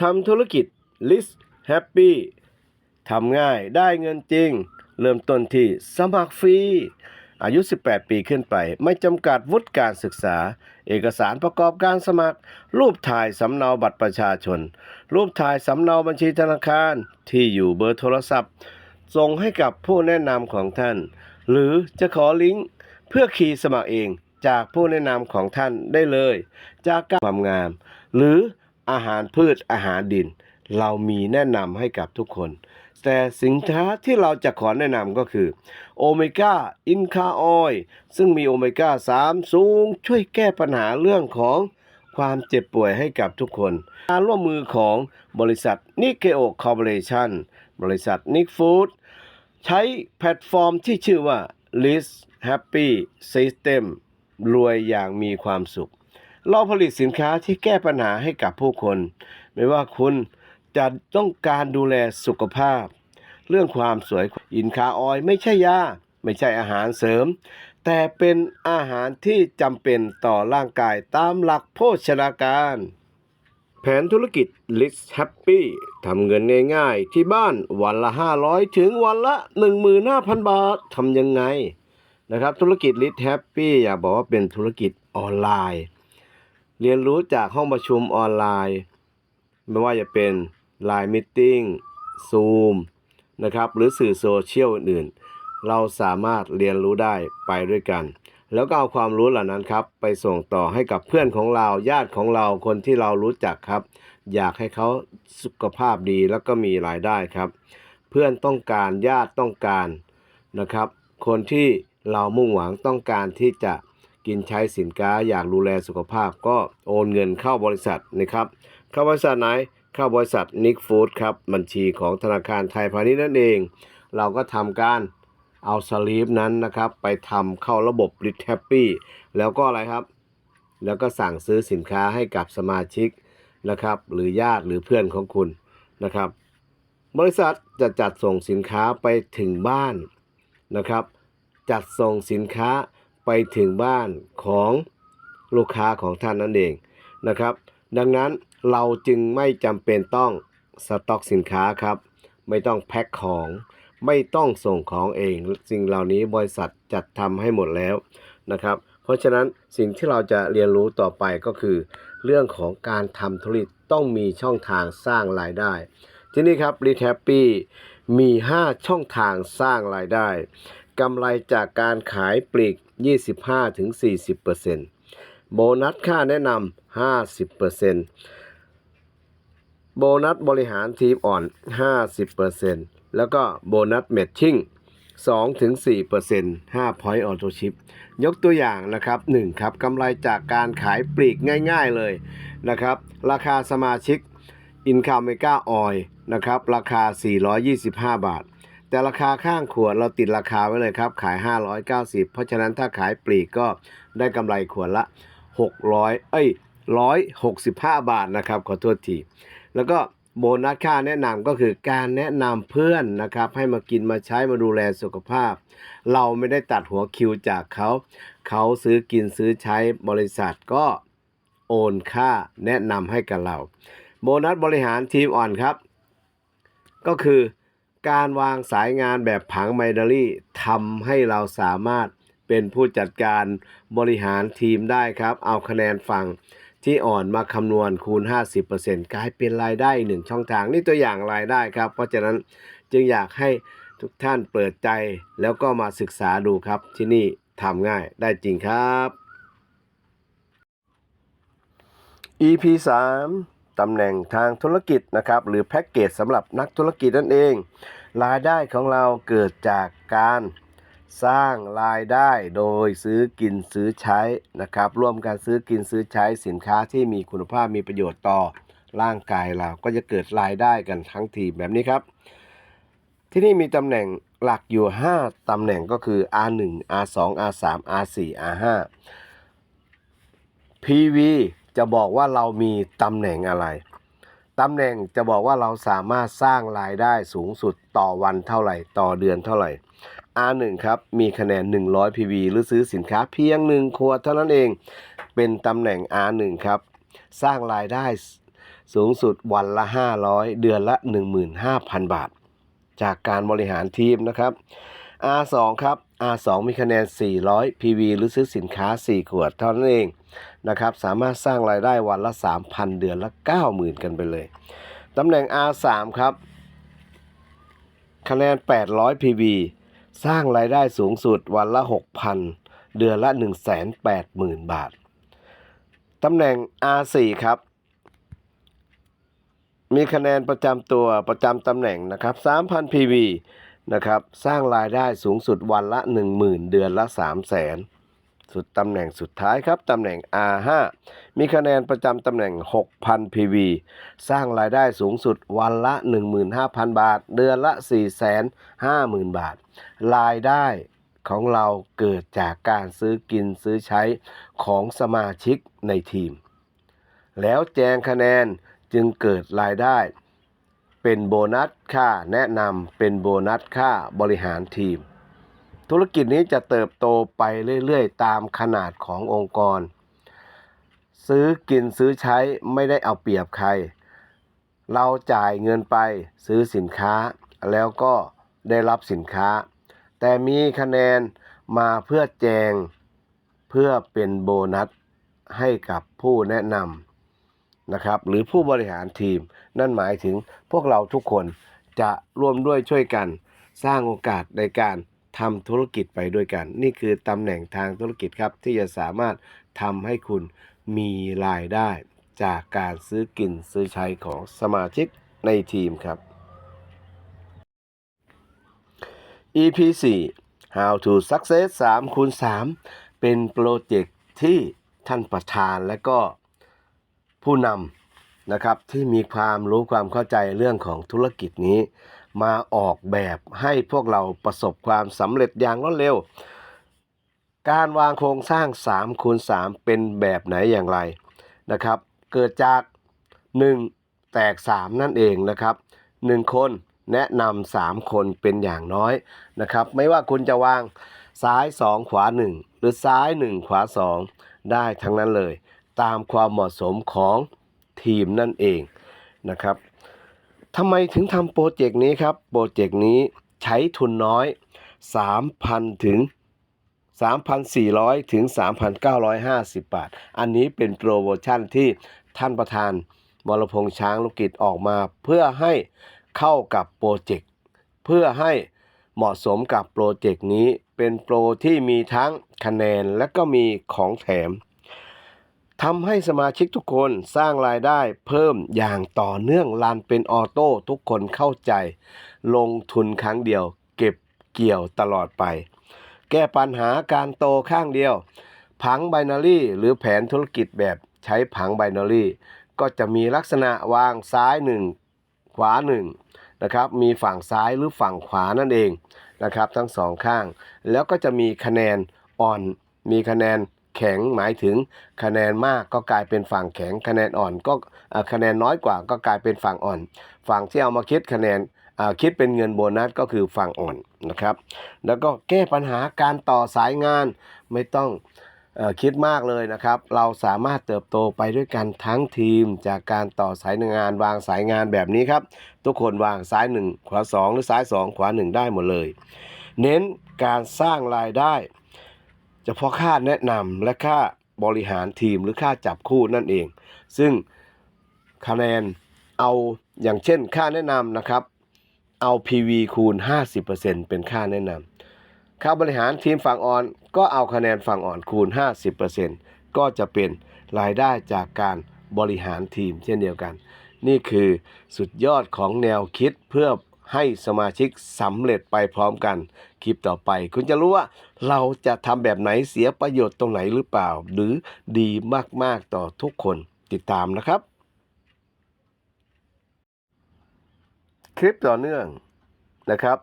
ทำธุรกิจ List Happy ทำง่ายได้เงินจริง เริ่มต้นที่สมัครฟรี อายุ 18 ปีขึ้นไป ไม่จำกัดวุฒิการศึกษา เอกสารประกอบการสมัคร รูปถ่ายสำเนาบัตรประชาชน รูปถ่ายสำเนาบัญชีธนาคาร ที่อยู่เบอร์โทรศัพท์ ส่งให้กับผู้แนะนำของท่าน หรือจะขอลิงก์เพื่อคีย์สมัครเองจากผู้แนะนำของท่านได้เลย จากการความงาม หรือ อาหารพืชอาหารดิน เรามีแนะนำให้กับทุกคน แต่สินค้าที่เราจะขอแนะนำก็คือโอเมก้าอินคาออยซึ่งมีโอเมก้า 3 สูง ช่วยแก้ปัญหาเรื่องของความเจ็บป่วยให้กับทุกคน การร่วมมือของบริษัทนิเคโอคอร์ปอเรชั่นบริษัทนิกฟู้ดใช้แพลตฟอร์มที่ชื่อว่า List Happy System รวยอย่างมีความสุข เราผลิตสินค้าที่แก้ปัญหาให้กับผู้คน ไม่ว่าคุณจะต้องการดูแลสุขภาพ เรื่องความสวยอินคาออยล์ไม่ใช่ยาไม่ใช่อาหารเสริม แต่เป็นอาหารที่จำเป็นต่อร่างกายตามหลักโภชนาการ แผนธุรกิจ List Happy ทำเงินง่ายๆ ที่บ้านวันละ 500 ถึงวันละ 15,000 บาททำยังไงนะครับธุรกิจ List Happy อยากบอกว่าเป็นธุรกิจออนไลน์ เรียนรู้จากห้องประชุมออนไลน์ ไม่ว่าจะเป็น Line Meeting Zoom นะครับหรือสื่อโซเชียลอื่นๆเราสามารถเรียนรู้ได้ไปด้วยกัน แล้วก็เอาความรู้เหล่านั้นครับ ไปส่งต่อให้กับเพื่อนของเราญาติของเราคนที่เรารู้จักครับ อยากให้เขาสุขภาพดีแล้วก็มีรายได้ครับ เพื่อนต้องการญาติต้องการนะครับ คนที่เรามุ่งหวังต้องการที่จะ กินใช้สินค้าอยากดูแลสุขภาพก็โอนเงินเข้าบริษัทนะครับ เข้าบริษัทไหนเข้าบริษัทนิกฟู้ดครับบัญชีของธนาคารไทยพาณิชย์นั่นเอง เราก็ทำการเอาสลีปนั้นนะครับ ไปทำเข้าระบบริทแฮปปี้แล้วก็อะไรครับ แล้วก็สั่งซื้อสินค้าให้กับสมาชิกนะครับ หรือญาติหรือเพื่อนของคุณนะครับ บริษัทจะจัดส่งสินค้าไปถึงบ้านนะครับ จัดส่งสินค้า ไปถึงบ้านของลูกค้าของท่านนั่นเองนะครับ ดังนั้นเราจึงไม่จำเป็นต้องสต็อกสินค้าครับ ไม่ต้องแพ็คของไม่ต้องส่งของเองสิ่งเหล่านี้บริษัทจัดทำให้หมดแล้วนะครับ เพราะฉะนั้นสิ่งที่เราจะเรียนรู้ต่อไปก็คือ เรื่องของการทำธุรกิจต้องมีช่องทางสร้างรายได้ ที่นี่ครับ r e t a p p y มี 5 ช่องทางสร้างรายได้กำไรจากการขายปลีก 25-40%โบนัสค่าแนะนำ50%โบนัสบริหารทีมอ่อน 50%แล้วก็โบนัสแมทชิ่ง2-4% 5 point auto ship ยกตัวอย่างนะครับ 1 ครับกำไรจากการขายปลีกง่ายๆเลยนะครับ ราคาสมาชิกอินคาเมกาออยนะครับ ราคา 425 บาท แต่ราคาข้างขวดเราติดราคาไว้เลยครับขาย 590 เพราะฉะนั้นถ้าขายปลีกก็ได้กำไรขวดละ 600 เอ้ย 165 บาทนะครับขอโทษที แล้วก็โบนัสค่าแนะนำก็คือการแนะนำเพื่อนนะครับ ให้มากินมาใช้มาดูแลสุขภาพ เราไม่ได้ตัดหัวคิวจากเขา เขาซื้อกินซื้อใช้บริษัทก็โอนค่าแนะนำให้กับเรา โบนัสบริหารทีมอ่อนครับ ก็คือ การวางสายงานแบบผังไมดารี่ทำให้เราสามารถเป็นผู้จัดการบริหารทีมได้ครับ เอาคะแนนฝั่งที่อ่อนมาคำนวณคูณ 50%กลายเป็นรายได้หนึ่งช่องทาง นี่ตัวอย่างรายได้ครับ เพราะฉะนั้นจึงอยากให้ทุกท่านเปิดใจแล้วก็มาศึกษาดูครับที่นี่ทำง่ายได้จริงครับ EP 3 ตำแหน่งทางธุรกิจนะครับหรือแพ็กเกจสำหรับนักธุรกิจนั่นเอง รายได้ของเราเกิดจากการสร้างรายได้โดยซื้อกินซื้อใช้นะครับร่วมกันซื้อกินซื้อใช้สินค้าที่มีคุณภาพมีประโยชน์ต่อร่างกายเราก็จะเกิดรายได้กันทั้งทีมแบบนี้ครับ ที่นี่มีตำแหน่งหลักอยู่ 5ตำแหน่งก็คือ R1 R2 R3 R4 R5 PV จะบอกว่าเรามีตำแหน่งอะไรตำแหน่งจะบอกว่าเราสามารถสร้างรายได้สูงสุดต่อวันเท่าไหร่ ต่อเดือนเท่าไหร่ R1 ครับมีคะแนน 100 PV หรือซื้อสินค้าเพียง 1 ขวดเท่านั้นเอง เป็นตำแหน่ง R1 ครับ สร้างรายได้สูงสุดวันละ 500 เดือนละ 15,000 บาท จากการบริหารทีมนะครับ R2 ครับ R2 มีคะแนน 400 PV หรือซื้อสินค้า 4 ขวดเท่านั้นเอง นะครับสามารถสร้างรายได้วันละ 3,000 เดือนละ 90,000 กันไปเลยตำแหน่ง R3 ครับ คะแนน 800 PV สร้างรายได้สูงสุดวันละ 6,000 เดือนละ 180,000 บาทตำแหน่ง R4 ครับ มีคะแนนประจำตัวประจำตำแหน่งนะครับ 3,000 PV นะครับ สร้างรายได้สูงสุดวันละ 10,000 เดือนละ 3 0 0 0 0 สุดตำแหน่งสุดท้ายครับตำแหน่ง R5 มีคะแนนประจำตำแหน่ง 6,000 PV สร้างรายได้สูงสุดวันละ 15,000 บาท เดือนละ 450,000 บาท รายได้ของเราเกิดจากการซื้อกินซื้อใช้ของสมาชิกในทีม แล้วแจงคะแนนจึงเกิดรายได้ เป็นโบนัสค่าแนะนำเป็นโบนัสค่าบริหารทีม ธุรกิจนี้จะเติบโตไปเรื่อยๆ ตามขนาดขององค์กร ซื้อกินซื้อใช้ไม่ได้เอาเปรียบใคร เราจ่ายเงินไปซื้อสินค้า แล้วก็ได้รับสินค้า แต่มีคะแนนมาเพื่อแจงเพื่อเป็นโบนัสให้กับผู้แนะนำนะครับหรือผู้บริหารทีม นั่นหมายถึงพวกเราทุกคนจะร่วมด้วยช่วยกัน สร้างโอกาสในการ ทำธุรกิจไปด้วยกัน นี่คือตำแหน่งทางธุรกิจครับ ที่จะสามารถทำให้คุณมีรายได้ จากการซื้อกินซื้อใช้ของสมาชิกในทีมครับ EP 4 How to Success 3คูณ3เป็นโปรเจกต์ที่ท่านประธานและก็ผู้นำนะครับที่มีความรู้ความเข้าใจเรื่องของธุรกิจนี้ มาออกแบบให้พวกเราประสบความสำเร็จอย่างรวดเร็ว การวางโครงสร้าง3คูณ3เป็นแบบไหนอย่างไรนะครับ เกิดจาก 1 แตก 3 นั่นเองนะครับ 1 คนแนะนำ3คนเป็นอย่างน้อยนะครับ ไม่ว่าคุณจะวางซ้าย 2 ขวา 1 หรือซ้าย 1 ขวา 2 ได้ทั้งนั้นเลย ตามความเหมาะสมของทีมนั่นเองนะครับ ทำไมถึงทำโปรเจกต์นี้ครับ โปรเจกต์นี้ใช้ทุนน้อย 3,000 ถึง 3,400 ถึง 3,950 บาท อันนี้เป็นโปรโมชั่นที่ท่านประธานวรพงษ์ช้างลูกกิจออกมา เพื่อให้เข้ากับโปรเจกต์ เพื่อให้เหมาะสมกับโปรเจกต์นี้ เป็นโปรที่มีทั้งคะแนนและก็มีของแถม ทำให้สมาชิกทุกคนสร้างรายได้เพิ่มอย่างต่อเนื่องรันเป็นออโต้ทุกคนเข้าใจ ลงทุนครั้งเดียว เก็บเกี่ยวตลอดไป แก้ปัญหาการโตข้างเดียว ผังไบนารี่หรือแผนธุรกิจแบบใช้ผังไบนารี่ก็จะมีลักษณะวางซ้าย1ขวา1นะครับมีฝั่งซ้ายหรือฝั่งขวานั่นเองนะครับทั้งสองข้าง แล้วก็จะมีคะแนนอ่อนมีคะแนน แข็งหมายถึงคะแนนมากก็กลายเป็นฝั่งแข็งคะแนนอ่อนก็คะแนนน้อยกว่าก็กลายเป็นฝั่งอ่อน ฝั่งที่เอามาคิดคะแนนคิดเป็นเงินโบนัสก็คือฝั่งอ่อนนะครับ แล้วก็แก้ปัญหาการต่อสายงานไม่ต้องคิดมากเลยนะครับ เราสามารถเติบโตไปด้วยกันทั้งทีมจากการต่อสายงานวางสายงานแบบนี้ครับ ทุกคนวางซ้าย 1 ขวา 2 หรือซ้าย 2 ขวา 1 ได้หมดเลย เน้นการสร้างรายได้ ฉพาะค่าแนะนำและค่าบริหารทีมหรือค่าจับคู่นั่นเอง ซึ่งคะแนนเอาอย่างเช่นค่าแนะนำนะครับ เอา PV คูณ 50%เป็นค่าแนะนำค่าบริหารทีมฝั่งอ่อน ก็เอาคะแนนฝั่งอ่อนคูณ 50%ก็จะเป็นรายได้จากการบริหารทีมเช่นเดียวกัน นี่คือสุดยอดของแนวคิดเพื่อ ให้สมาชิกสำเร็จไปพร้อมกัน คลิปต่อไป คุณจะรู้ว่าเราจะทำแบบไหนเสียประโยชน์ตรงไหนหรือเปล่า หรือดีมากๆต่อทุกคนติดตามนะครับ คลิปต่อเนื่องนะครับ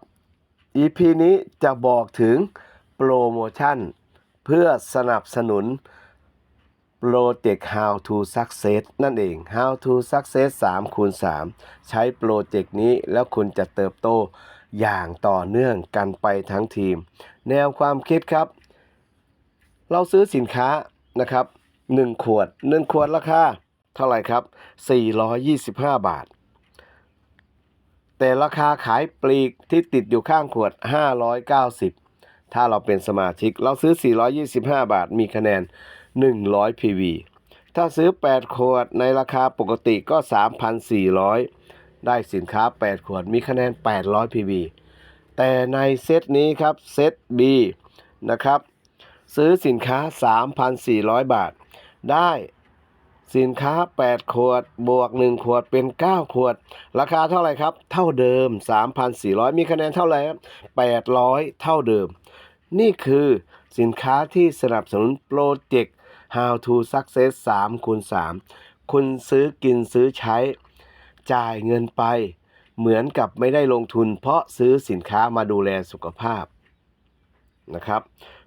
EP นี้จะบอกถึงโปรโมชั่น เพื่อสนับสนุน โปรเจกต์ How to Success นั่นเอง How to Success 3คูณ3ใช้โปรเจกต์นี้แล้วคุณจะเติบโตอย่างต่อเนื่องกันไปทั้งทีม แนวความคิดครับ เราซื้อสินค้านะครับ 1 ขวด 1 ขวดราคาเท่าไหร่ครับ 425 บาท แต่ราคาขายปลีกที่ติดอยู่ข้างขวด 590 ถ้าเราเป็นสมาชิกเราซื้อ 425 บาทมีคะแนน 100 PV ถ้าซื้อ 8 ขวดในราคาปกติก็ 3,400 ได้สินค้า 8 ขวดมีคะแนน 800 PV แต่ในเซตนี้ครับเซต B นะครับ ซื้อสินค้า 3,400 บาท ได้สินค้า 8 ขวด บวก 1 ขวดเป็น 9 ขวด ราคาเท่าไหร่ครับ เท่าเดิม 3,400 มีคะแนนเท่าไหร่ครับ800 เท่าเดิม นี่คือสินค้าที่สนับสนุนโปรเจกต์ How to Success 3คูณ3คุณซื้อกินซื้อใช้ จ่ายเงินไป เหมือนกับไม่ได้ลงทุน เพราะซื้อสินค้ามาดูแลสุขภาพนะครับ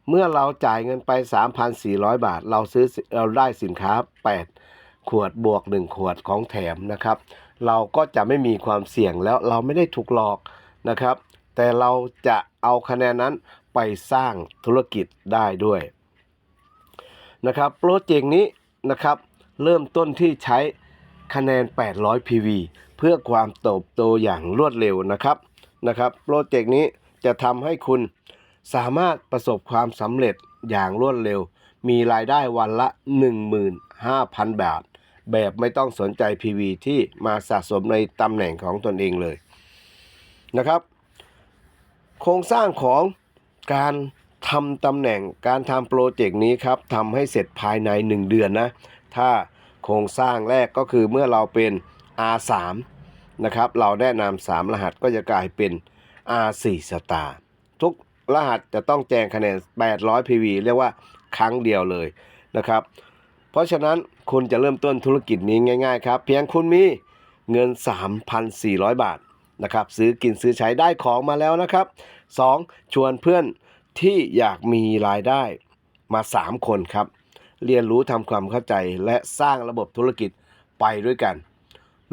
เมื่อเราจ่ายเงินไป 3,400 บาท เราซื้อเราได้สินค้า 8 ขวดบวก 1 ขวดของแถมนะครับ เราก็จะไม่มีความเสี่ยงแล้วเราไม่ได้ถูกหลอกนะครับ แต่เราจะเอาคะแนนนั้นไปสร้างธุรกิจได้ด้วย นะครับโปรเจกต์นี้นะครับเริ่มต้นที่ใช้คะแนน 800 PV เพื่อความเติบโตอย่างรวดเร็วนะครับนะครับโปรเจกต์นี้จะทำให้คุณสามารถประสบความสำเร็จอย่างรวดเร็ว มีรายได้วันละ 15,000 บาท แบบไม่ต้องสนใจ PV ที่มาสะสมในตำแหน่งของตนเองเลยนะครับ โครงสร้างของการ ทำตำแหน่งการทำโปรเจกต์นี้ครับทำให้เสร็จภายใน 1 เดือนนะ ถ้าโครงสร้างแรกก็คือเมื่อเราเป็น R3 นะครับ เราแนะนำ3รหัสก็จะกลายเป็น R4 Star ทุกรหัสจะต้องแจงคะแนน 800 PV เรียกว่าครั้งเดียวเลยนะครับ เพราะฉะนั้นคุณจะเริ่มต้นธุรกิจนี้ง่าย ๆ ครับ เพียงคุณมีเงิน 3,400 บาทนะครับ ซื้อกินซื้อใช้ได้ของมาแล้วนะครับ 2. ชวนเพื่อน ที่อยากมีรายได้มา 3 คนครับ เรียนรู้ทำความเข้าใจและสร้างระบบธุรกิจไปด้วยกัน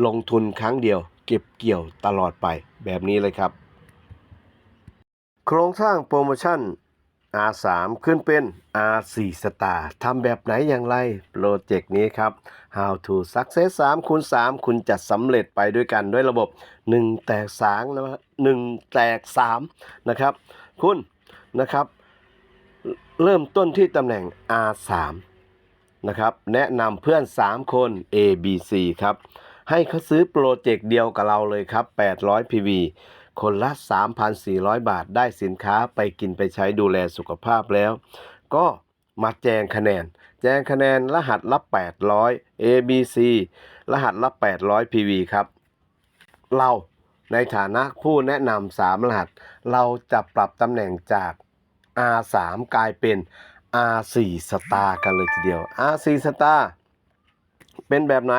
ลงทุนครั้งเดียว เก็บเกี่ยวตลอดไปแบบนี้เลยครับ โครงสร้างโปรโมชั่น R3 ขึ้นเป็น R4 Star ทำแบบไหนอย่างไรโปรเจกต์นี้ครับ How to Success 3คูณ3คุณจะสำเร็จไปด้วยกันด้วยระบบ 1 แตก3นะ1แตก3นะครับ คุณ นะครับ เริ่มต้นที่ตำแหน่ง R3 นะครับ แนะนำเพื่อน 3 คน A B C ครับ ให้เขาซื้อโปรเจกต์เดียวกับเราเลยครับ 800 PV คนละ 3,400 บาทได้สินค้าไปกินไปใช้ดูแลสุขภาพแล้ว ก็มาแจงคะแนน แจงคะแนนรหัสละ 800 A B C รหัสละ 800 PV ครับ เราในฐานะผู้แนะนำ3รหัส เราจะปรับตำแหน่งจาก R3 กลายเป็น R4 Star กันเลยทีเดียว R4 Star เป็นแบบไหน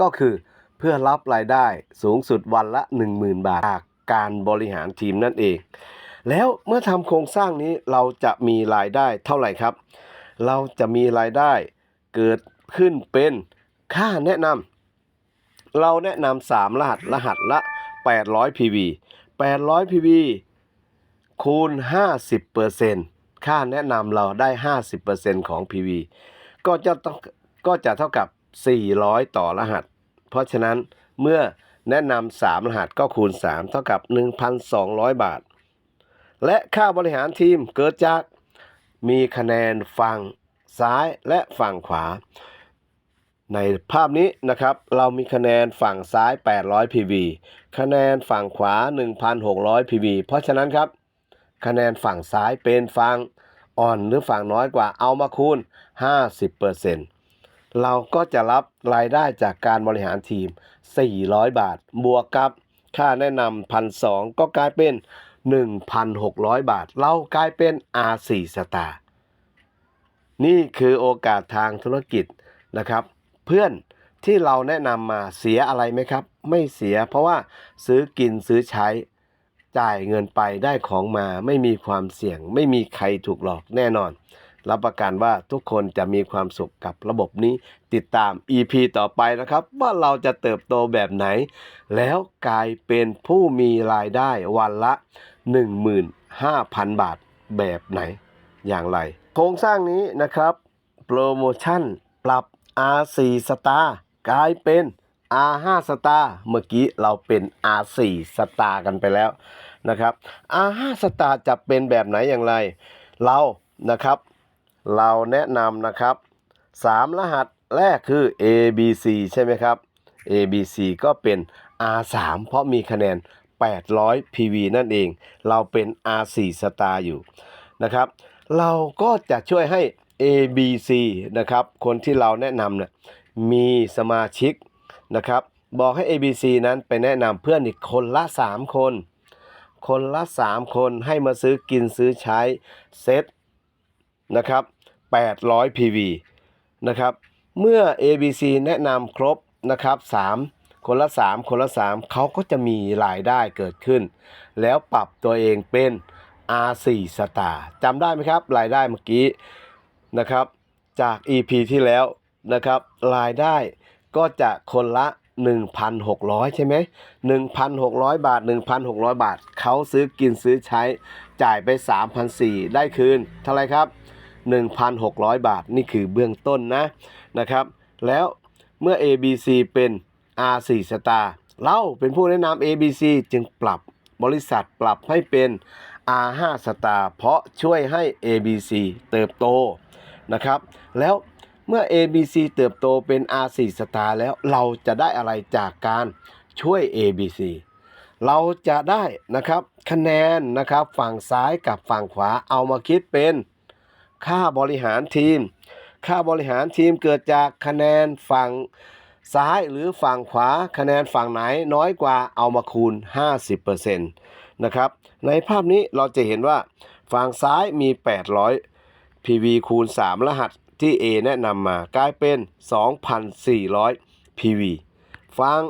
ก็คือเพื่อรับรายได้สูงสุดวันละ 10,000 บาทจากการบริหารทีมนั่นเอง แล้วเมื่อทำโครงสร้างนี้เราจะมีรายได้เท่าไหร่ครับ เราจะมีรายได้เกิดขึ้นเป็นค่าแนะนำเราแนะนำ3รหัสรหัสละ 800 PV 800 PV คูณ 50%ค่าแนะนำเราได้ 50%ของ PV ก็จะต้องก็จะเท่ากับ 400 ต่อรหัส เพราะฉะนั้นเมื่อแนะนำ3รหัสก็คูณ 3 เท่ากับ 1,200 บาท และค่าบริหารทีมเกิดจากมีคะแนนฝั่งซ้ายและฝั่งขวา ในภาพนี้นะครับเรามีคะแนนฝั่งซ้าย 800 PV คะแนนฝั่งขวา 1,600 PV เพราะฉะนั้นครับ คะแนนฝั่งซ้ายเป็นฝั่งอ่อนหรือฝั่งน้อยกว่าเอามาคูณ 50%เราก็จะรับรายได้จากการบริหารทีม 400 บาท บวกกับค่าแนะนำพันสก็กลายเป็น 1,600 บาท เรากลายเป็น R4 Star นี่คือโอกาสทางธุรกิจนะครับ เพื่อนที่เราแนะนำมาเสียอะไรไหมครับ ไม่เสียเพราะว่าซื้อกินซื้อใช้ จ่ายเงินไปได้ของมาไม่มีความเสี่ยง ไม่มีใครถูกหลอกแน่นอน รับประกันว่าทุกคนจะมีความสุขกับระบบนี้ ติดตาม EP ต่อไปนะครับ ว่าเราจะเติบโตแบบไหน แล้วกลายเป็นผู้มีรายได้วันละ 15,000 บาทแบบไหน อย่างไร โครงสร้างนี้นะครับ โปรโมชั่นปรับ R4 Star กลายเป็น R5 สตาร์เมื่อกี้เราเป็น R4 สตาร์กันไปแล้วนะครับ R5 สตาร์จะเป็นแบบไหนอย่างไร เรานะครับ เราแนะนำนะครับ 3 รหัสแรกคือ ABC ใช่ไหมครับ ABC ก็เป็น R3 เพราะมีคะแนน 800 PV นั่นเอง เราเป็น R4 สตาร์อยู่นะครับ เราก็จะช่วยให้ ABC นะครับ คนที่เราแนะนำเนี่ยมีสมาชิก นะครับ บอกให้ ABC นั้นไปแนะนำเพื่อนอีกคนละ 3 คน คนละ 3 คนให้มาซื้อกินซื้อใช้เซตนะครับ800 PV นะครับ เมื่อ ABC แนะนำครบนะครับ 3 คนละ 3 คนละ 3 เขาก็จะมีรายได้เกิดขึ้น แล้วปรับตัวเองเป็น R4 สตาร์จำได้ไหมครับ รายได้เมื่อกี้นะครับ จาก EP ที่แล้วนะครับ รายได้ ก็จะคนละ 1,600 ใช่ไหม1,600 บาท 1,600 บาท เขาซื้อกินซื้อใช้จ่ายไป 3,400 ได้คืน เท่าไรครับ 1,600 บาทนี่คือเบื้องต้นนะนะครับ แล้วเมื่อ ABC เป็น R4 สตาร์เราเป็นผู้แนะนำ ABC จึงปรับบริษัทปรับให้เป็น R5 สตาร์เพราะช่วยให้ ABC เติบโตนะครับ แล้ว เมื่อ ABC เติบโตเป็น R4 สตาร์แล้วเราจะได้อะไรจากการช่วย ABC เราจะได้นะครับคะแนนนะครับฝั่งซ้ายกับฝั่งขวาเอามาคิดเป็นค่าบริหารทีม ค่าบริหารทีมเกิดจากคะแนนฝั่งซ้ายหรือฝั่งขวาคะแนนฝั่งไหนน้อยกว่าเอามาคูณ 50%นะครับในภาพนี้เราจะเห็นว่าฝั่งซ้ายมี 800 PV คูณ 3 รหัส ที่ A แนะนำมากลายเป็น 2,400 PV ฝั่ง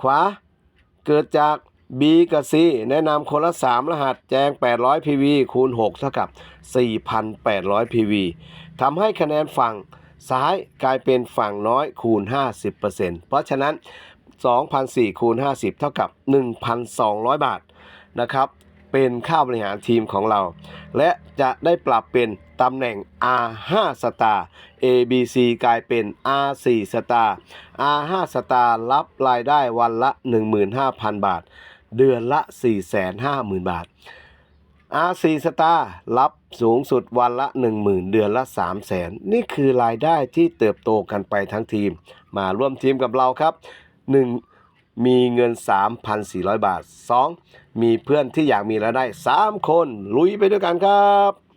ขวาเกิดจาก B กับ C แนะนำคนละ 3 รหัสแจง 800 PV คูณ 6 เท่ากับ 4,800 PV ทำให้คะแนนฝั่งซ้ายกลายเป็นฝั่งน้อยคูณ 50%เพราะฉะนั้น2,400คูณ50 เท่ากับ 1,200 บาทนะครับ เป็นค่าบริหารทีมของเรา และจะได้ปรับเป็น ตำแหน่ง R5 สตาร์ ABC กลายเป็น R4 สตาร์ R5 สตาร์รับรายได้วันละ 15,000 บาท เดือนละ 450,000 บาท R4 สตาร์รับสูงสุดวันละ 10,000 เดือนละ 300,000 นี่คือรายได้ที่เติบโตกันไปทั้งทีม มาร่วมทีมกับเราครับ 1. มีเงิน 3,400 บาท 2. มีเพื่อนที่อยากมีรายได้ 3 คน ลุยไปด้วยกันครับ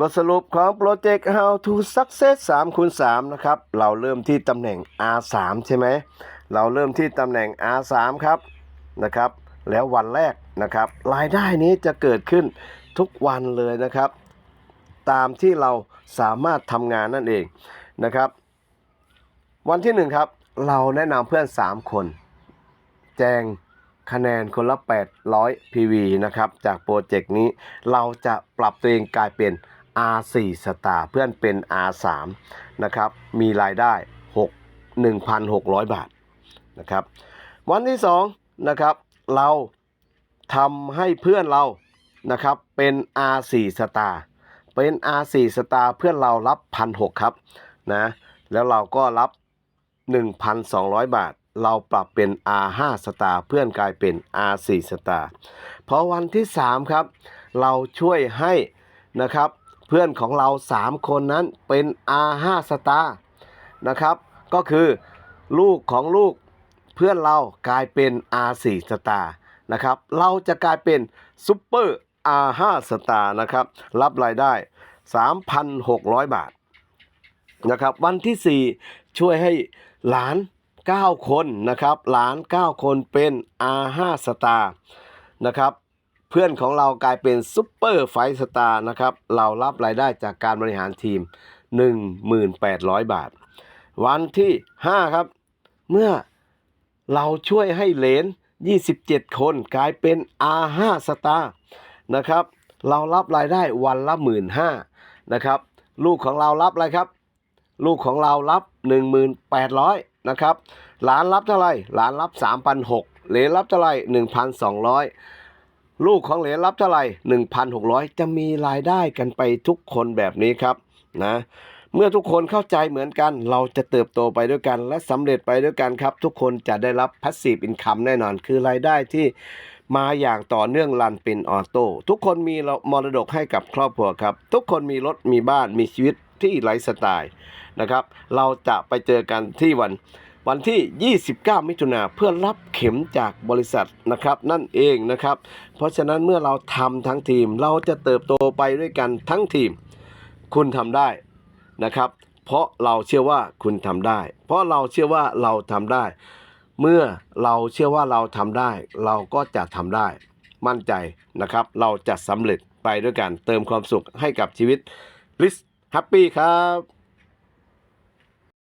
บทสรุปของโปรเจกต์ How to Success 3คูณ3นะครับ เราเริ่มที่ตำแหน่ง R3 ใช่ไหม เราเริ่มที่ตำแหน่ง R3 ครับนะครับ แล้ววันแรกนะครับ รายได้นี้จะเกิดขึ้นทุกวันเลยนะครับ ตามที่เราสามารถทำงานนั่นเองนะครับ วันที่หนึ่งครับ เราแนะนำเพื่อน 3 คน แจงคะแนนคนละ 800 PV นะครับ จากโปรเจกต์นี้เราจะปรับตัวเองกลายเป็น R4 สตาร์เพื่อนเป็น R3 นะครับ มีรายได้ 6 1,600 บาทนะครับ วันที่2นะครับ เราทำให้เพื่อนเรานะครับ เป็น R4 สตาร์เป็น R4 สตาร์เพื่อนเรารับ 1,600 ครับนะ แล้วเราก็รับ 1,200 บาท เราปรับเป็น R5 สตาร์เพื่อนกลายเป็น R4 สตาร์พอวันที่ 3 ครับ เราช่วยให้นะครับ เพื่อนของเรา 3 คนนั้นเป็น R5 สตาร์นะครับ ก็คือลูกของลูกเพื่อนเรากลายเป็น R4 สตาร์นะครับ เราจะกลายเป็นซุปเปอร์ R5 สตาร์นะครับ รับรายได้ 3,600 บาทนะครับ วันที่ 4 ช่วยให้หลาน 9 คนนะครับ หลาน 9 คนเป็น R5 สตาร์นะครับ เพื่อนของเรากลายเป็นซุปเปอร์ไฟสตาร์นะครับ เรารับรายได้จากการบริหารทีม 1,800 บาท วันที่ 5 ครับ เมื่อเราช่วยให้เหลน27 คนกลายเป็น R5 สตาร์นะครับ เรารับรายได้วันละ 15,000นะครับ ลูกของเรารับอะไรครับ ลูกของเรารับ 1,800นะครับ หลานรับเท่าไรหลานรับ 3,600เหลนรับเท่าไหร่1,200 ลูกของเหลนรับเท่าไหร่1,600 จะมีรายได้กันไปทุกคนแบบนี้ครับนะเมื่อทุกคนเข้าใจเหมือนกัน เราจะเติบโตไปด้วยกัน และสำเร็จไปด้วยกันครับ ทุกคนจะได้รับ passive income แน่นอน คือรายได้ที่มาอย่างต่อเนื่องรันเป็นออโต้ทุกคนมีมรดกให้กับครอบครัวครับ ทุกคนมีรถมีบ้านมีชีวิตที่ไลฟ์สไตล์นะครับ เราจะไปเจอกันที่วัน วันที่ 29 มิถุนาเพื่อรับเข็มจากบริษัทนะครับ นั่นเองนะครับ เพราะฉะนั้นเมื่อเราทำทั้งทีมเราจะเติบโตไปด้วยกันทั้งทีม คุณทำได้นะครับ เพราะเราเชื่อว่าคุณทำได้ เพราะเราเชื่อว่าเราทำได้ เมื่อเราเชื่อว่าเราทำได้ เราก็จะทำได้ มั่นใจนะครับ เราจะสำเร็จไปด้วยกันเติมความสุขให้กับชีวิตลิสแฮปปี้ครับ